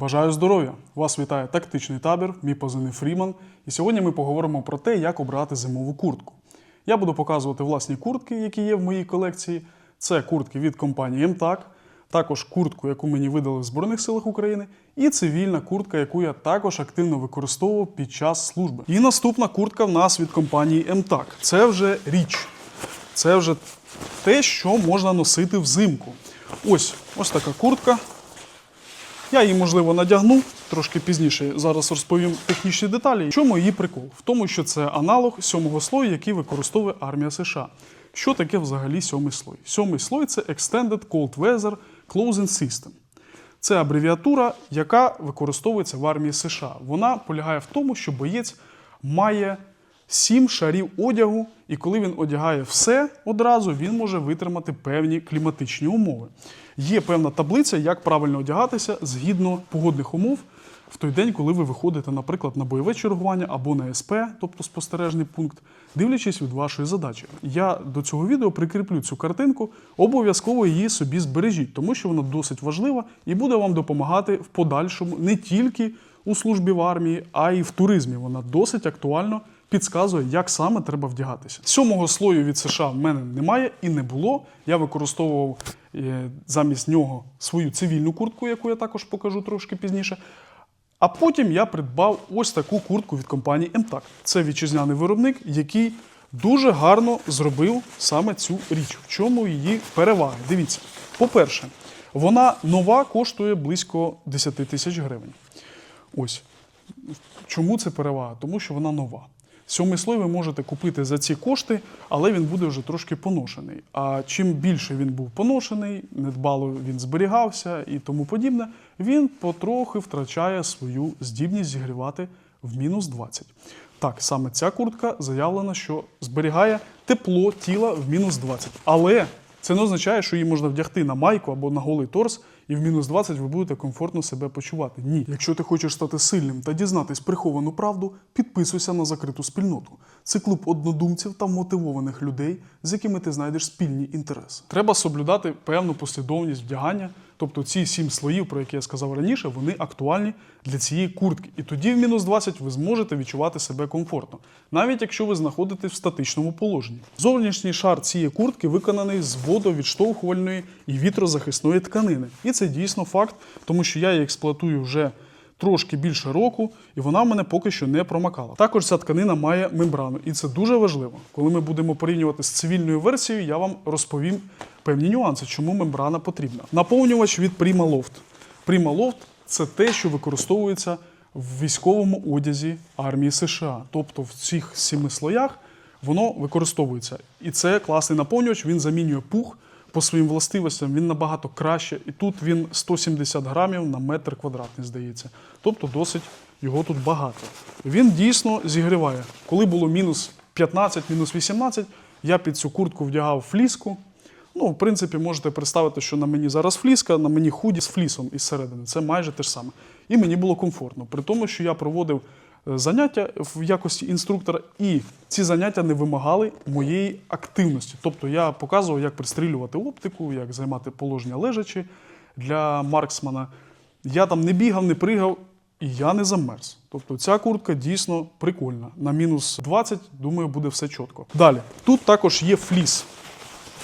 Бажаю здоров'я! Вас вітає тактичний табір, мій позивний Фріман. І сьогодні ми поговоримо про те, як обрати зимову куртку. Я буду показувати власні куртки, які є в моїй колекції. Це куртки від компанії МТАК, також куртку, яку мені видали в Збройних силах України, і цивільна куртка, яку я також активно використовував під час служби. І наступна куртка в нас від компанії МТАК. Це вже річ. Це вже те, що можна носити взимку. Ось ось така куртка. Я її, можливо, надягну трошки пізніше. Зараз розповім технічні деталі. В чому її прикол? В тому, що це аналог сьомого слою, який використовує армія США. Що таке взагалі сьомий слой? Сьомий слой це Extended Cold Weather Clothing System. Це абревіатура, яка використовується в армії США. Вона полягає в тому, що боєць має сім шарів одягу, і коли він одягає все одразу, він може витримати певні кліматичні умови. Є певна таблиця, як правильно одягатися згідно погодних умов в той день, коли ви виходите, наприклад, на бойове чергування або на СП, тобто спостережний пункт, дивлячись від вашої задачі. Я до цього відео прикріплю цю картинку, обов'язково її собі збережіть, тому що вона досить важлива і буде вам допомагати в подальшому не тільки у службі в армії, а й в туризмі. Вона досить актуально підказує, як саме треба вдягатися. Сьомого слою від США в мене немає і не було. Я використовував е, замість нього свою цивільну куртку, яку я також покажу трошки пізніше. А потім я придбав ось таку куртку від компанії МТАК. Це вітчизняний виробник, який дуже гарно зробив саме цю річ. В чому її переваги? Дивіться, по-перше, вона нова коштує близько 10 тисяч гривень. Ось. Чому це перевага? Тому що вона нова. Сьомий слой ви можете купити за ці кошти, але він буде вже трошки поношений. А чим більше він був поношений, недбало він зберігався і тому подібне, він потрохи втрачає свою здібність зігрівати в мінус 20. Так, саме ця куртка заявлена, що зберігає тепло тіла в мінус 20. Але це не означає, що її можна вдягти на майку або на голий торс, і в мінус 20 ви будете комфортно себе почувати. Ні. Якщо ти хочеш стати сильним та дізнатись приховану правду, підписуйся на закриту спільноту. Це клуб однодумців та мотивованих людей, з якими ти знайдеш спільні інтереси. Треба соблюдати певну послідовність вдягання. Тобто ці сім слоїв, про які я сказав раніше, вони актуальні для цієї куртки. І тоді в мінус 20 ви зможете відчувати себе комфортно, навіть якщо ви знаходитесь в статичному положенні. Зовнішній шар цієї куртки виконаний з водовідштовхувальної і вітрозахисної тканини. І це дійсно факт, тому що я її експлуатую вже трошки більше року, і вона в мене поки що не промакала. Також ця тканина має мембрану, і це дуже важливо. Коли ми будемо порівнювати з цивільною версією, я вам розповім певні нюанси, чому мембрана потрібна. Наповнювач від Prima Loft. Prima Loft – це те, що використовується в військовому одязі армії США. Тобто в цих сіми слоях воно використовується. І це класний наповнювач, він замінює пух по своїм властивостям він набагато краще. І тут він 170 грамів на метр квадратний, здається. Тобто досить його тут багато. Він дійсно зігріває. Коли було мінус 15, мінус 18, я під цю куртку вдягав фліску. Ну, в принципі, можете представити, що на мені зараз фліска, на мені худі з флісом із середини. Це майже те ж саме. І мені було комфортно. При тому, що я проводив е, заняття в якості інструктора, і ці заняття не вимагали моєї активності. Тобто я показував, як пристрілювати оптику, як займати положення лежачі для марксмана. Я там не бігав, не пригав, і я не замерз. Тобто ця куртка дійсно прикольна. На мінус 20, думаю, буде все чітко. Далі, тут також є фліс.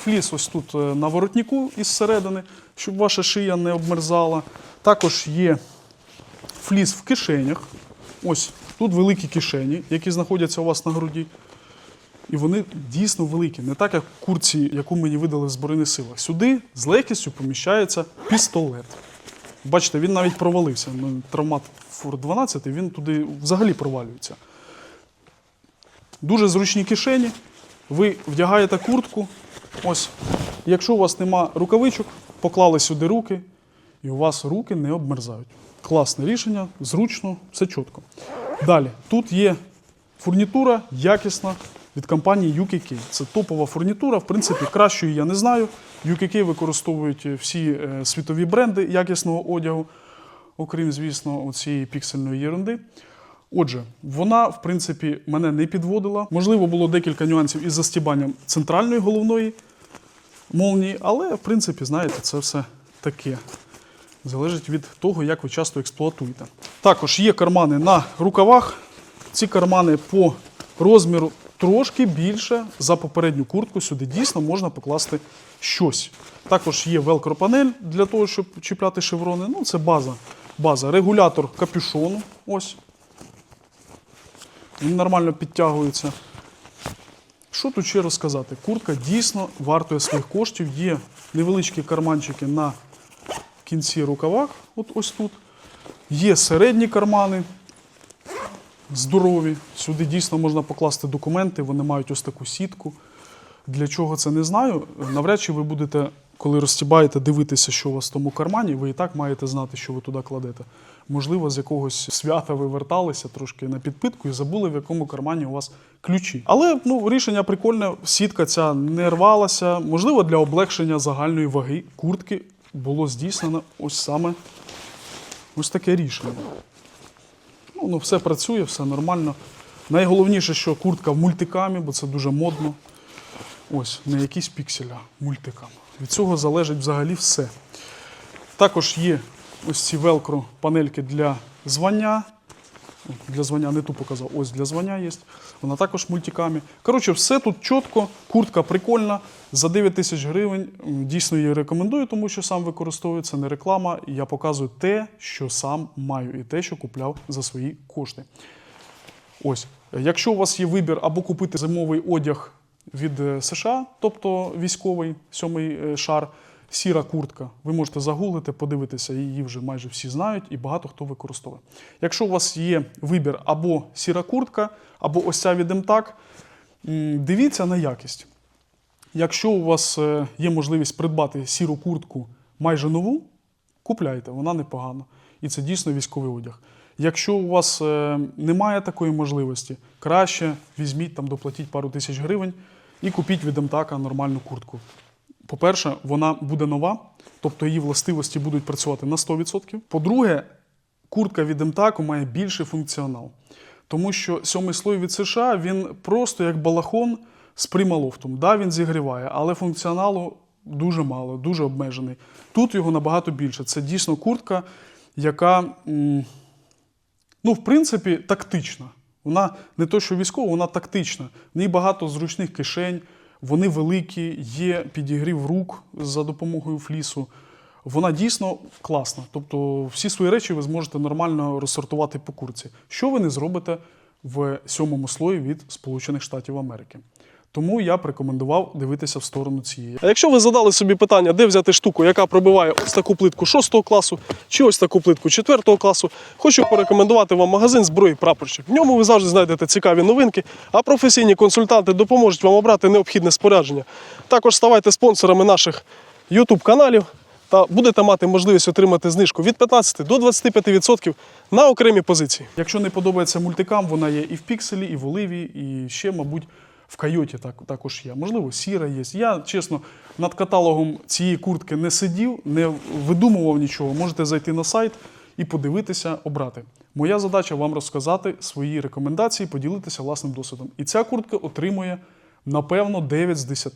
Фліс ось тут е, на воротнику із середини, щоб ваша шия не обмерзала. Також є фліс в кишенях. Ось тут великі кишені, які знаходяться у вас на груді. І вони дійсно великі, не так, як курці, яку мені видали в Збройних силах. Сюди з легкістю поміщається пістолет. Бачите, він навіть провалився. Ну, Травмат Фур 12, він туди взагалі провалюється. Дуже зручні кишені. Ви вдягаєте куртку. Ось, якщо у вас нема рукавичок, поклали сюди руки, і у вас руки не обмерзають. Класне рішення, зручно, все чітко. Далі, тут є фурнітура якісна від компанії UKK. Це топова фурнітура. В принципі, кращої я не знаю. UKK використовують всі е, світові бренди якісного одягу, окрім, звісно, цієї піксельної єрунди. Отже, вона, в принципі, мене не підводила. Можливо, було декілька нюансів із застібанням центральної головної молнії, але, в принципі, знаєте, це все таке. Залежить від того, як ви часто експлуатуєте. Також є кармани на рукавах. Ці кармани по розміру трошки більше за попередню куртку. Сюди дійсно можна покласти щось. Також є велкро-панель для того, щоб чіпляти шеврони. Ну, це база. база. Регулятор капюшону. Ось. Він нормально підтягується. Що тут ще розказати? Куртка дійсно вартує своїх коштів. Є невеличкі карманчики на кінці рукавах, от ось тут. Є середні кармани, здорові. Сюди дійсно можна покласти документи, вони мають ось таку сітку. Для чого це не знаю. Навряд чи ви будете, коли розтібаєте, дивитися, що у вас в тому кармані, ви і так маєте знати, що ви туди кладете. Можливо, з якогось свята ви верталися трошки на підпитку і забули, в якому кармані у вас ключі. Але ну, рішення прикольне, сітка ця не рвалася. Можливо, для облегшення загальної ваги куртки було здійснено ось саме ось таке рішення. Ну, ну, все працює, все нормально. Найголовніше, що куртка в мультикамі, бо це дуже модно. Ось, не якісь пікселі, а мультикам. Від цього залежить взагалі все. Також є ось ці велкро панельки для звання. Для звання не ту показав, ось для звання є. Вона також мультикамі. Коротше, все тут чітко, куртка прикольна. За 9 тисяч гривень дійсно її рекомендую, тому що сам використовую. Це не реклама. Я показую те, що сам маю, і те, що купляв за свої кошти. Ось, якщо у вас є вибір або купити зимовий одяг від е, США, тобто військовий сьомий е, шар, сіра куртка, ви можете загуглити, подивитися, її вже майже всі знають і багато хто використовує. Якщо у вас є вибір або сіра куртка, або ось ця від МТАК, дивіться на якість. Якщо у вас е, є можливість придбати сіру куртку майже нову, купляйте, вона непогана. І це дійсно військовий одяг. Якщо у вас е, немає такої можливості, краще візьміть там, доплатіть пару тисяч гривень і купіть від МТАКа нормальну куртку. По-перше, вона буде нова, тобто її властивості будуть працювати на 100%. По-друге, куртка від МТАКу має більший функціонал. Тому що сьомий слой від США він просто як балахон з прималофтом. Да, він зігріває, але функціоналу дуже мало, дуже обмежений. Тут його набагато більше. Це дійсно куртка, яка, ну, в принципі, тактична. Вона не то, що військова, вона тактична. В ній багато зручних кишень, вони великі, є підігрів рук за допомогою флісу. Вона дійсно класна. Тобто всі свої речі ви зможете нормально розсортувати по курці. Що ви не зробите в сьомому слої від Сполучених Штатів Америки. Тому я б рекомендував дивитися в сторону цієї. А якщо ви задали собі питання, де взяти штуку, яка пробиває ось таку плитку 6 класу, чи ось таку плитку 4 класу, хочу порекомендувати вам магазин зброї прапорщик. В ньому ви завжди знайдете цікаві новинки, а професійні консультанти допоможуть вам обрати необхідне спорядження. Також ставайте спонсорами наших YouTube каналів та будете мати можливість отримати знижку від 15 до 25% на окремі позиції. Якщо не подобається мультикам, вона є і в пікселі, і в оливі, і ще, мабуть, в койоті так, також є. Можливо, сіра є. Я, чесно, над каталогом цієї куртки не сидів, не видумував нічого. Можете зайти на сайт і подивитися, обрати. Моя задача вам розказати свої рекомендації, поділитися власним досвідом. І ця куртка отримує, напевно, 9 з 10.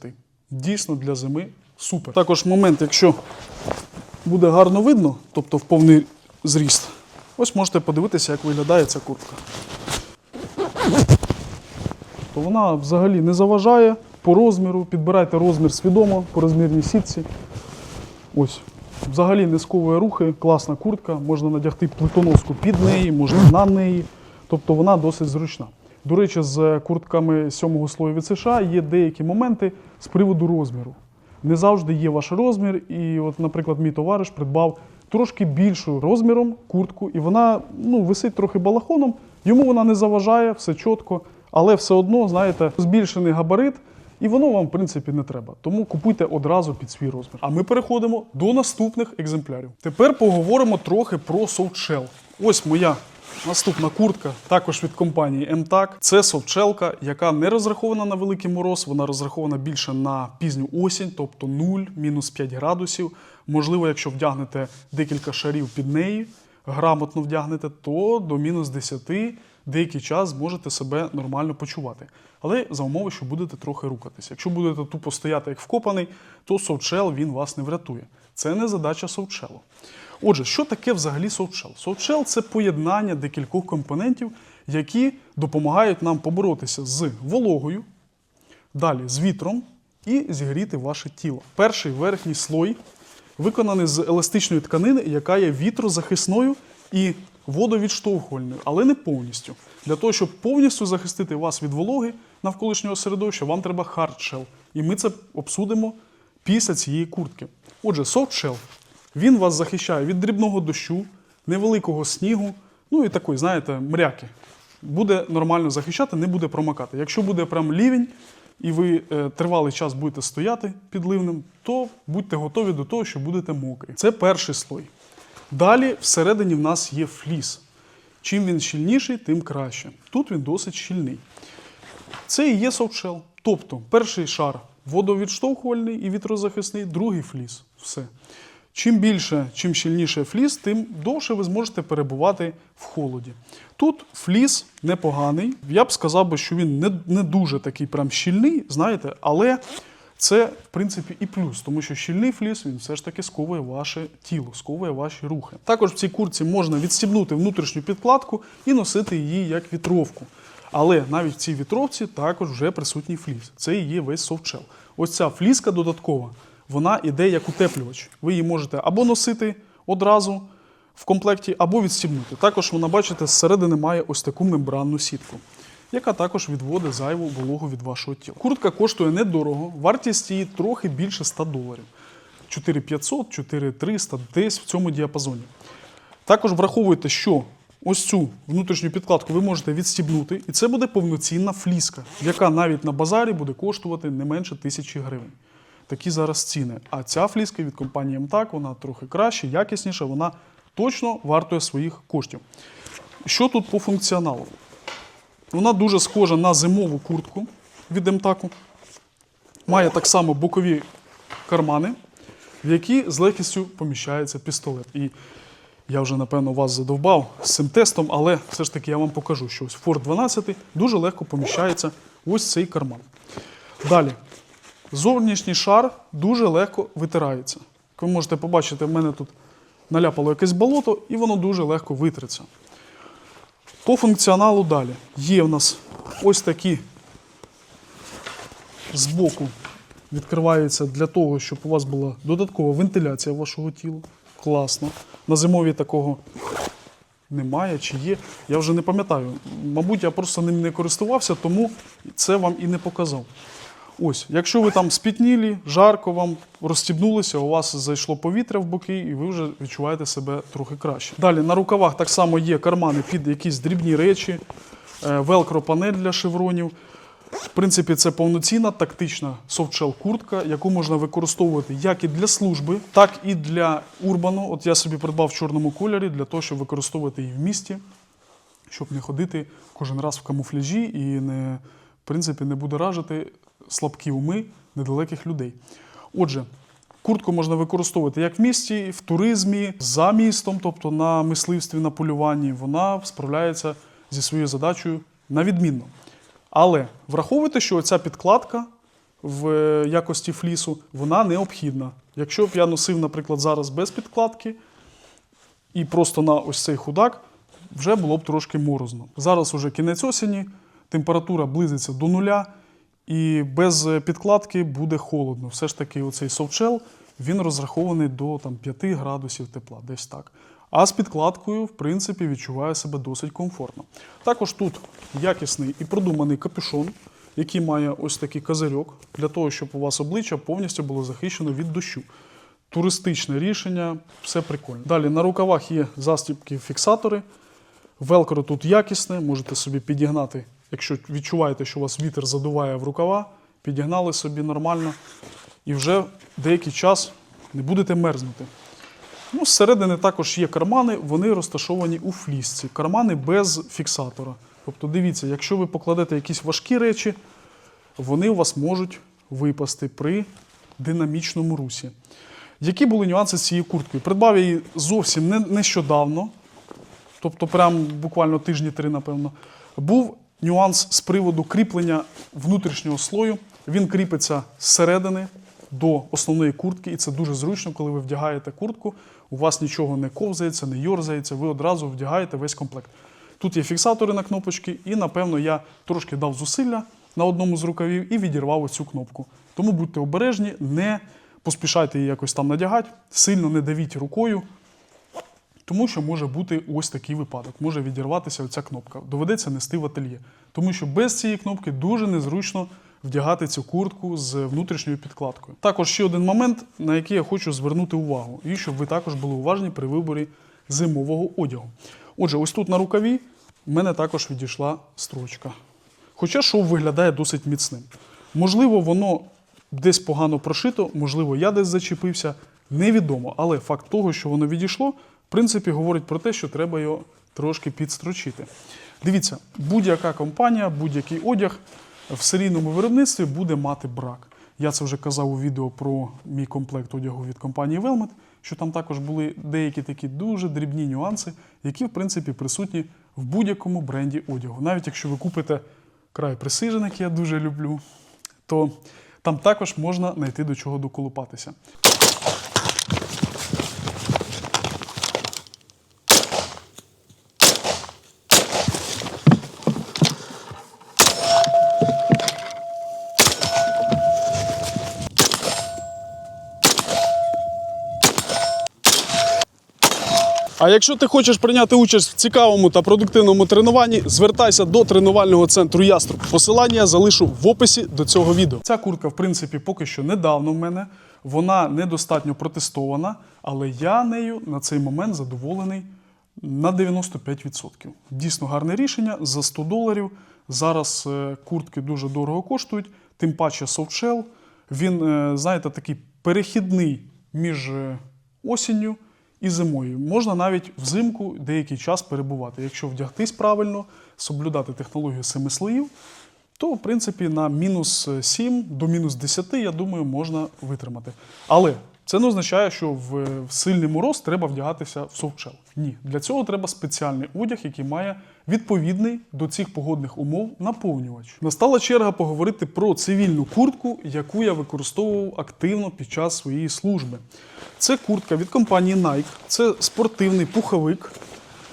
Дійсно для зими супер. Також момент, якщо буде гарно видно, тобто в повний зріст, ось можете подивитися, як виглядає ця куртка. То вона взагалі не заважає по розміру. Підбирайте розмір свідомо по розмірній сітці. Ось. Взагалі не сковує рухи, класна куртка, можна надягти плитоноску під неї, можна на неї. Тобто вона досить зручна. До речі, з куртками сьомого слою від США є деякі моменти з приводу розміру. Не завжди є ваш розмір, і, от, наприклад, мій товариш придбав трошки більшу розміром куртку, і вона ну, висить трохи балахоном. Йому вона не заважає, все чітко, але все одно, знаєте, збільшений габарит, і воно вам, в принципі, не треба. Тому купуйте одразу під свій розмір. А ми переходимо до наступних екземплярів. Тепер поговоримо трохи про софтшел. Ось моя наступна куртка, також від компанії MTAC. Це софтшелка, яка не розрахована на великий мороз, вона розрахована більше на пізню осінь, тобто 0, мінус 5 градусів. Можливо, якщо вдягнете декілька шарів під неї, грамотно вдягнете, то до мінус 10 деякий час зможете себе нормально почувати. Але за умови, що будете трохи рухатися. Якщо будете тупо стояти як вкопаний, то софтшел він вас не врятує. Це не задача софтшелу. Отже, що таке взагалі софтшел? Софтшел – це поєднання декількох компонентів, які допомагають нам поборотися з вологою, далі з вітром і зігріти ваше тіло. Перший верхній слой виконаний з еластичної тканини, яка є вітрозахисною і водовідштовхувальною, але не повністю. Для того, щоб повністю захистити вас від вологи навколишнього середовища, вам треба хардшел. І ми це обсудимо після цієї куртки. Отже, софтшел. Він вас захищає від дрібного дощу, невеликого снігу, ну і такої, знаєте, мряки. Буде нормально захищати, не буде промокати. Якщо буде прям лівень, і ви е, тривалий час будете стояти під ливнем, то будьте готові до того, що будете мокрі. Це перший слой. Далі всередині в нас є фліс. Чим він щільніший, тим краще. Тут він досить щільний. Це і є софтшел. Тобто перший шар водовідштовхувальний і вітрозахисний, другий фліс. Все. Чим більше, чим щільніше фліс, тим довше ви зможете перебувати в холоді. Тут фліс непоганий. Я б сказав що він не, не дуже такий прям щільний, знаєте, але це, в принципі, і плюс, тому що щільний фліс він все ж таки сковує ваше тіло, сковує ваші рухи. Також в цій куртці можна відстібнути внутрішню підкладку і носити її як вітровку. Але навіть в цій вітровці також вже присутній фліс. Це і є весь софтшел. Ось ця фліска додаткова, вона іде як утеплювач. Ви її можете або носити одразу в комплекті, або відстібнути. Також вона, бачите, зсередини має ось таку мембранну сітку, яка також відводить зайву вологу від вашого тіла. Куртка коштує недорого, вартість її трохи більше 100 доларів. 4500, 4300, десь в цьому діапазоні. Також враховуйте, що ось цю внутрішню підкладку ви можете відстібнути, і це буде повноцінна фліска, яка навіть на базарі буде коштувати не менше тисячі гривень. Такі зараз ціни. А ця фліска від компанії МТАК, вона трохи краще, якісніша, вона точно вартує своїх коштів. Що тут по функціоналу? Вона дуже схожа на зимову куртку від МТАКу. Має так само бокові кармани, в які з легкістю поміщається пістолет. І я вже, напевно, вас задовбав з цим тестом, але все ж таки я вам покажу, що ось Ford 12 дуже легко поміщається ось цей карман. Далі. Зовнішній шар дуже легко витирається. Ви можете побачити, в мене тут наляпало якесь болото, і воно дуже легко витреться. По функціоналу далі. Є в нас ось такі збоку відкриваються для того, щоб у вас була додаткова вентиляція вашого тіла. Класно. На зимові такого немає чи є. Я вже не пам'ятаю. Мабуть, я просто ним не користувався, тому це вам і не показав. Ось, якщо ви там спітнілі, жарко вам розстібнулися, у вас зайшло повітря в боки, і ви вже відчуваєте себе трохи краще. Далі на рукавах так само є кармани під якісь дрібні речі, велкро-панель для шевронів. В принципі, це повноцінна тактична софтшел куртка, яку можна використовувати як і для служби, так і для урбану. От я собі придбав в чорному кольорі для того, щоб використовувати її в місті, щоб не ходити кожен раз в камуфляжі і не, в принципі, не будоражити слабкі уми недалеких людей. Отже, куртку можна використовувати як в місті, в туризмі, за містом, тобто на мисливстві, на полюванні. Вона справляється зі своєю задачею на відмінно. Але враховуйте, що ця підкладка в е, якості флісу вона необхідна. Якщо б я носив, наприклад, зараз без підкладки і просто на ось цей худак, вже було б трошки морозно. Зараз уже кінець осені, температура близиться до нуля, і без е, підкладки буде холодно. Все ж таки, оцей софтшел він розрахований до там, 5 градусів тепла, десь так. А з підкладкою, в принципі, відчуваю себе досить комфортно. Також тут якісний і продуманий капюшон, який має ось такий козирьок, для того, щоб у вас обличчя повністю було захищено від дощу. Туристичне рішення, все прикольно. Далі на рукавах є застібки-фіксатори. Велкро тут якісне, можете собі підігнати, якщо відчуваєте, що у вас вітер задуває в рукава, підігнали собі нормально і вже деякий час не будете мерзнути. Ну, зсередини також є кармани, вони розташовані у флісці. Кармани без фіксатора. Тобто, дивіться, якщо ви покладете якісь важкі речі, вони у вас можуть випасти при динамічному русі. Які були нюанси з цією курткою? Придбав я її зовсім не, нещодавно, тобто прям буквально тижні три, напевно. Був нюанс з приводу кріплення внутрішнього слою. Він кріпиться зсередини до основної куртки, і це дуже зручно, коли ви вдягаєте куртку. у вас нічого не ковзається, не йорзається, ви одразу вдягаєте весь комплект. Тут є фіксатори на кнопочки, і напевно я трошки дав зусилля на одному з рукавів і відірвав оцю кнопку. Тому будьте обережні, не поспішайте її якось там надягати, сильно не давіть рукою, тому що може бути ось такий випадок. Може відірватися оця кнопка. Доведеться нести в ательє. Тому що без цієї кнопки дуже незручно вдягати цю куртку з внутрішньою підкладкою. Також ще один момент, на який я хочу звернути увагу, і щоб ви також були уважні при виборі зимового одягу. Отже, ось тут на рукаві в мене також відійшла строчка. Хоча шов виглядає досить міцним. Можливо, воно десь погано прошито, можливо, я десь зачепився, невідомо. Але факт того, що воно відійшло, принципі, говорить про те, що треба його трошки підстрочити. Дивіться, будь-яка компанія, будь-який одяг в серійному виробництві буде мати брак. Я це вже казав у відео про мій комплект одягу від компанії Velmet, що там також були деякі такі дуже дрібні нюанси, які, в принципі, присутні в будь-якому бренді одягу. Навіть якщо ви купите край Precision, який я дуже люблю, то там також можна знайти до чого доколупатися. А якщо ти хочеш прийняти участь в цікавому та продуктивному тренуванні, звертайся до тренувального центру Яструб. Посилання я залишу в описі до цього відео. Ця куртка, в принципі, поки що недавно в мене. Вона недостатньо протестована, але я нею на цей момент задоволений на 95%. Дійсно гарне рішення за 100 доларів. Зараз е, куртки дуже дорого коштують, тим паче софтшел. Він, е, знаєте, такий перехідний між е, осінню і зимою. Можна навіть взимку деякий час перебувати. Якщо вдягтись правильно, соблюдати технологію семи слоїв, то в принципі на мінус 7 до мінус 10, я думаю, можна витримати. Але це не означає, що в сильний мороз треба вдягатися в софтшел. Ні, для цього треба спеціальний одяг, який має відповідний до цих погодних умов наповнювач. Настала черга поговорити про цивільну куртку, яку я використовував активно під час своєї служби. Це куртка від компанії Nike. Це спортивний пуховик,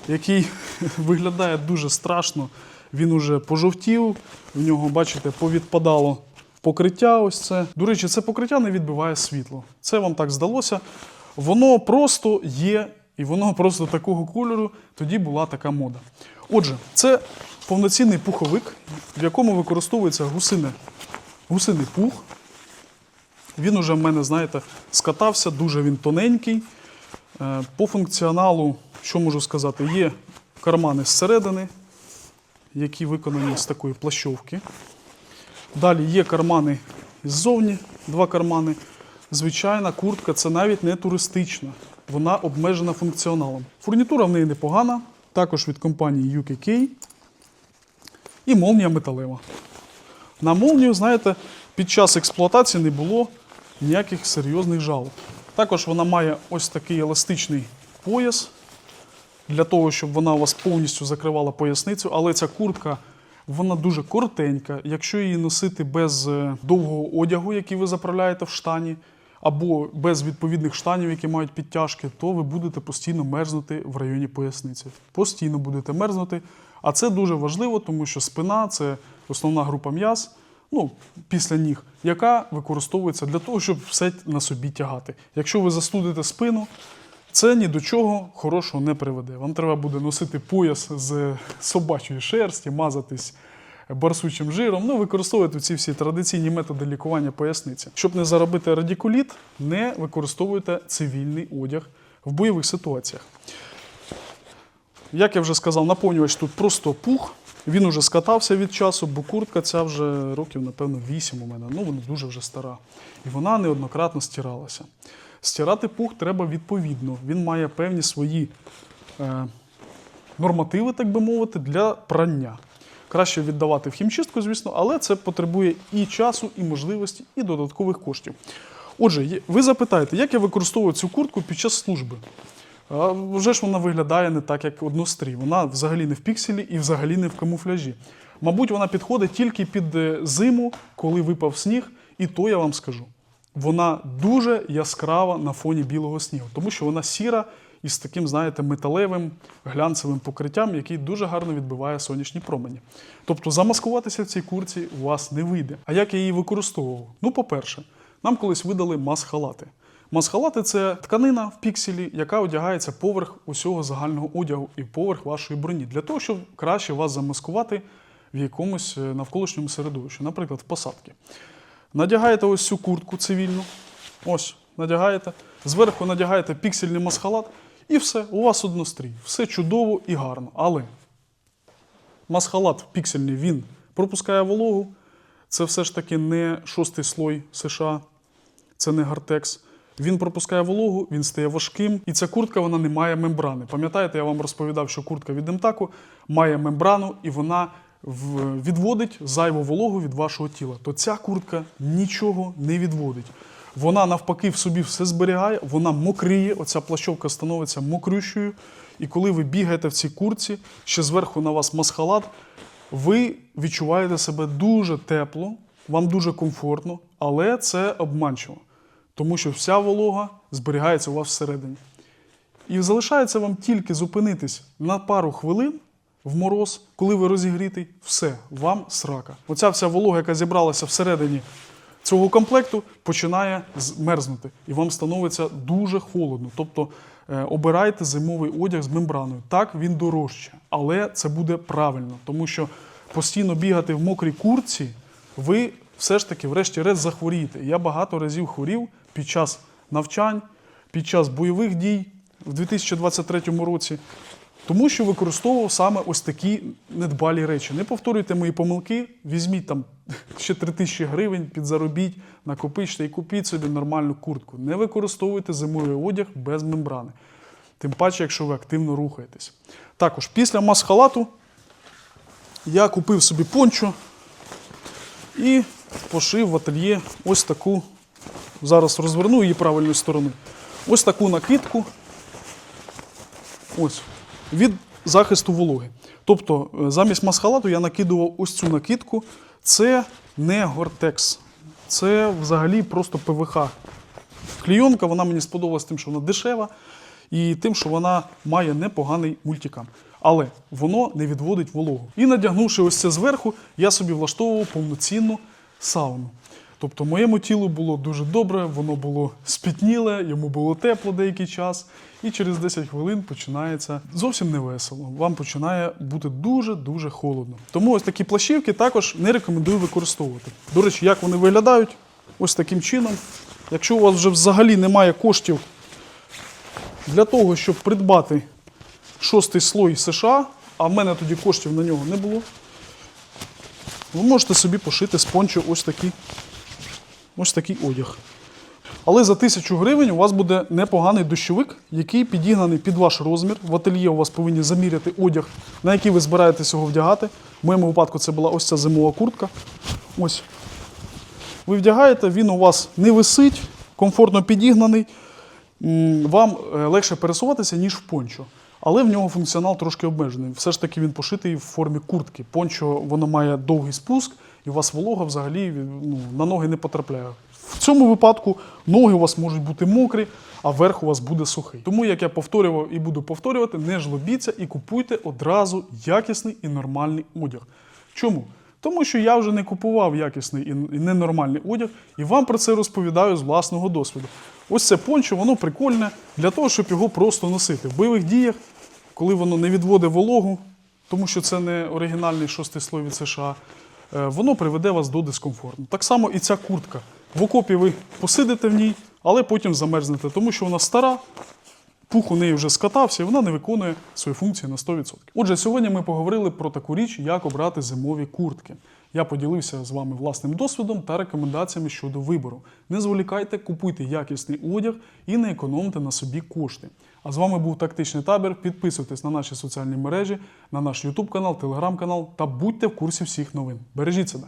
який виглядає дуже страшно. Він уже пожовтів, в нього, бачите, повідпадало покриття. Ось це. До речі, це покриття не відбиває світло. Це вам так здалося. Воно просто є, і воно просто такого кольору. Тоді була така мода. Отже, це повноцінний пуховик, в якому використовується гусине, гусиний пух. Він уже в мене, знаєте, скатався, дуже він тоненький. Е, По функціоналу, що можу сказати, є кармани зсередини, які виконані з такої плащовки. Далі є кармани ззовні, два кармани. Звичайна куртка це навіть не туристична, вона обмежена функціоналом. Фурнітура в неї непогана, також від компанії UKK. І молнія металева. На молнію, знаєте, під час експлуатації не було ніяких серйозних жалоб. Також вона має ось такий еластичний пояс для того, щоб вона у вас повністю закривала поясницю, але ця куртка. Вона дуже коротенька. Якщо її носити без е, довгого одягу, який ви заправляєте в штані, або без відповідних штанів, які мають підтяжки, то ви будете постійно мерзнути в районі поясниці. Постійно будете мерзнути. А це дуже важливо, тому що спина це основна група м'яз, ну, після ніг, яка використовується для того, щоб все на собі тягати. Якщо ви застудите спину, це ні до чого хорошого не приведе. Вам треба буде носити пояс з собачої шерсті, мазатись барсучим жиром, ну, використовувати ці всі традиційні методи лікування поясниці. Щоб не заробити радикуліт, не використовуйте цивільний одяг в бойових ситуаціях. Як я вже сказав, наповнювач тут просто пух. Він уже скатався від часу, бо куртка ця вже років, напевно, 8 у мене. Ну, вона дуже вже стара. І вона неоднократно стиралася. Стирати пух треба відповідно. Він має певні свої е, нормативи, так би мовити, для прання. Краще віддавати в хімчистку, звісно, але це потребує і часу, і можливості, і додаткових коштів. Отже, ви запитаєте, як я використовую цю куртку під час служби? А вже ж вона виглядає не так, як однострій. Вона взагалі не в пікселі і взагалі не в камуфляжі. Мабуть, вона підходить тільки під е, зиму, коли випав сніг, і то я вам скажу. вона дуже яскрава на фоні білого снігу, тому що вона сіра із таким, знаєте, металевим глянцевим покриттям, який дуже гарно відбиває сонячні промені. Тобто замаскуватися в цій курці у вас не вийде. А як я її використовував? Ну, по-перше, нам колись видали мас-халати. Мас-халати це тканина в пікселі, яка одягається поверх усього загального одягу і поверх вашої броні, для того, щоб краще вас замаскувати в якомусь е, навколишньому середовищі, наприклад, в посадці. Надягаєте ось цю куртку цивільну. Ось, надягаєте. Зверху надягаєте піксельний масхалат, і все, у вас однострій. Все чудово і гарно. Але масхалат піксельний він пропускає вологу. Це все ж таки не шостий слой США, це не гартекс. Він пропускає вологу, він стає важким, і ця куртка вона не має мембрани. Пам'ятаєте, я вам розповідав, що куртка від Емтаку має мембрану, і вона відводить зайву вологу від вашого тіла. То ця куртка нічого не відводить. Вона навпаки в собі все зберігає, вона мокріє, оця плащовка становиться мокрющою. І коли ви бігаєте в цій куртці, ще зверху на вас масхалат, ви відчуваєте себе дуже тепло, вам дуже комфортно, але це обманчиво, тому що вся волога зберігається у вас всередині. І залишається вам тільки зупинитись на пару хвилин в мороз, коли ви розігрітий, все, вам срака. Оця вся волога, яка зібралася всередині цього комплекту, починає з- мерзнути, і вам становиться дуже холодно. Тобто е, обирайте зимовий одяг з мембраною. Так, він дорожче, але це буде правильно, тому що постійно бігати в мокрій куртці, ви все ж таки, врешті-решт, захворієте. Я багато разів хворів під час навчань, під час бойових дій в 2023 році. Тому що використовував саме ось такі недбалі речі. Не повторюйте мої помилки, візьміть там ще 3 тисячі гривень, підзаробіть, накопичте і купіть собі нормальну куртку. Не використовуйте зимовий одяг без мембрани. Тим паче, якщо ви активно рухаєтесь. Також після мас-халату я купив собі пончо і пошив в ательє ось таку. Зараз розверну її правильною стороною. Ось таку накидку. Ось. Від захисту вологи. Тобто, е, замість масхалату я накидував ось цю накидку. Це не гортекс. Це взагалі просто ПВХ. Клійонка, вона мені сподобалась тим, що вона дешева, і тим, що вона має непоганий мультикам. Але воно не відводить вологу. І надягнувши ось це зверху, я собі влаштовував повноцінну сауну. Тобто моєму тілу було дуже добре, воно було спітніле, йому було тепло деякий час, і через 10 хвилин починається зовсім не весело. Вам починає бути дуже-дуже холодно. Тому ось такі плащівки також не рекомендую використовувати. До речі, як вони виглядають? Ось таким чином. Якщо у вас вже взагалі немає коштів для того, щоб придбати шостий слой США, а в мене тоді коштів на нього не було, ви можете собі пошити з ось такий, ось такий одяг. Але за тисячу гривень у вас буде непоганий дощовик, який підігнаний під ваш розмір. В ательє у вас повинні заміряти одяг, на який ви збираєтесь його вдягати. В моєму випадку це була ось ця зимова куртка. Ось. Ви вдягаєте, він у вас не висить, комфортно підігнаний. Вам е, легше пересуватися, ніж в пончо. Але в нього функціонал трошки обмежений. Все ж таки він пошитий в формі куртки. Пончо воно має довгий спуск, і у вас волога взагалі ну, на ноги не потрапляє. В цьому випадку ноги у вас можуть бути мокрі, а верх у вас буде сухий. Тому, як я повторював і буду повторювати, не жлобіться і купуйте одразу якісний і нормальний одяг. Чому? Тому що я вже не купував якісний і ненормальний одяг, і вам про це розповідаю з власного досвіду. Ось це пончо, воно прикольне для того, щоб його просто носити. В бойових діях, коли воно не відводить вологу, тому що це не оригінальний шостий слой США, воно приведе вас до дискомфорту. Так само і ця куртка. В окопі ви посидите в ній, але потім замерзнете, тому що вона стара, пух у неї вже скатався, і вона не виконує свої функції на 100%. Отже, сьогодні ми поговорили про таку річ, як обрати зимові куртки. Я поділився з вами власним досвідом та рекомендаціями щодо вибору. Не зволікайте, купуйте якісний одяг і не економте на собі кошти. А з вами був тактичний табір. Підписуйтесь на наші соціальні мережі, на наш YouTube канал, телеграм канал та будьте в курсі всіх новин. Бережіть себе.